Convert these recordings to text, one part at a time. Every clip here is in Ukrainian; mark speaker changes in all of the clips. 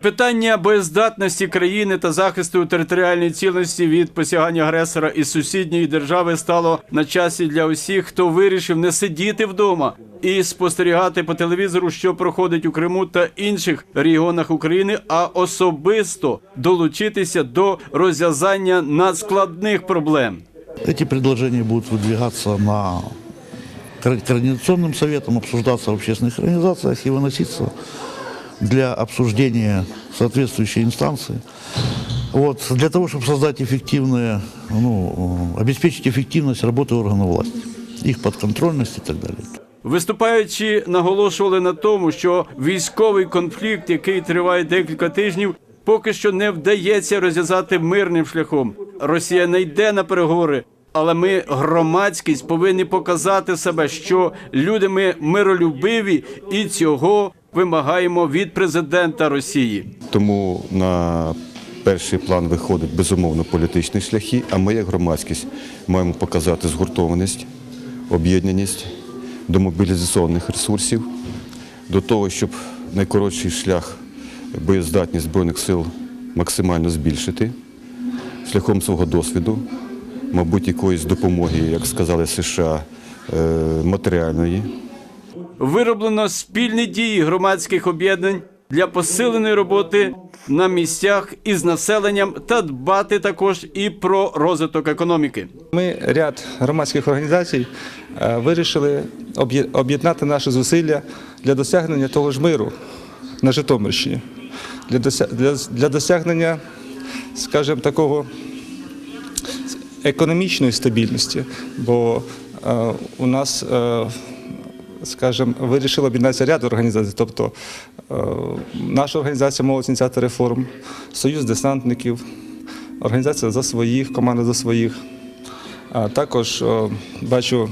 Speaker 1: Питання боєздатності країни та захисту територіальної цілості від посягання агресора із сусідньої держави стало на часі для усіх, хто вирішив не сидіти вдома і спостерігати по телевізору, що проходить у Криму та інших регіонах України, а особисто долучитися до розв'язання надскладних проблем.
Speaker 2: Эти предложения будут выдвигаться на кор- координационным советом, обсуждаться в общественных организациях и выноситься для обсуждения соответствующей инстанции. Вот, для того, чтобы создать эффективные, ну, э, обеспечить эффективность работы органов власти, их подконтрольность и так далее.
Speaker 1: Виступаючи, наголошували на тому, що військовий конфлікт, який триває декілька тижнів, поки що не вдається розв'язати мирним шляхом. Росія не йде на переговори, але ми, громадськість, повинні показати себе, що люди ми миролюбиві, і цього вимагаємо від президента Росії.
Speaker 3: Тому на перший план виходить безумовно політичні шляхи, а ми, як громадськість, маємо показати згуртованість, об'єднаність до мобілізаційних ресурсів, до того, щоб найкоротший шлях боєздатність Збройних сил максимально збільшити шляхом свого досвіду, мабуть, якоїсь допомоги, як сказали США, е, матеріальної.
Speaker 1: Вироблено спільні дії громадських об'єднань для посиленої роботи на місцях із населенням та дбати також і про розвиток економіки.
Speaker 4: Ми ряд громадських організацій е, вирішили об'єднати наші зусилля для досягнення того ж миру на Житомирщині, для, дося- для, для досягнення, скажімо, такого економічної стабільності, бо е, у нас, е, скажімо, вирішили об'єднатися ряд організацій, тобто е, наша організація «Молодь ініціатор реформ, Союз десантників, організація за своїх, команда за своїх. Також бачу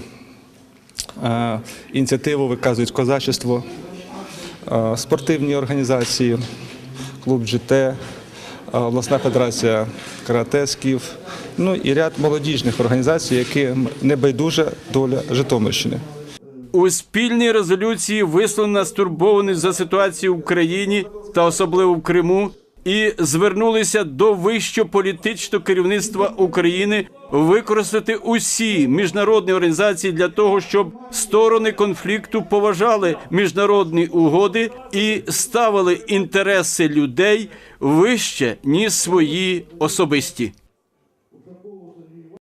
Speaker 4: е, ініціативу виказують козачество, е, спортивні організації, клуб ЖТ, е, обласна федерація каратесків, ну і ряд молодіжних організацій, які не байдужа доля Житомирщини.
Speaker 1: У спільній резолюції висловлена стурбованість за ситуацію в Україні та особливо в Криму, і звернулися до вищого політичного керівництва України використати усі міжнародні організації для того, щоб сторони конфлікту поважали міжнародні угоди і ставили інтереси людей вище ніж свої особисті.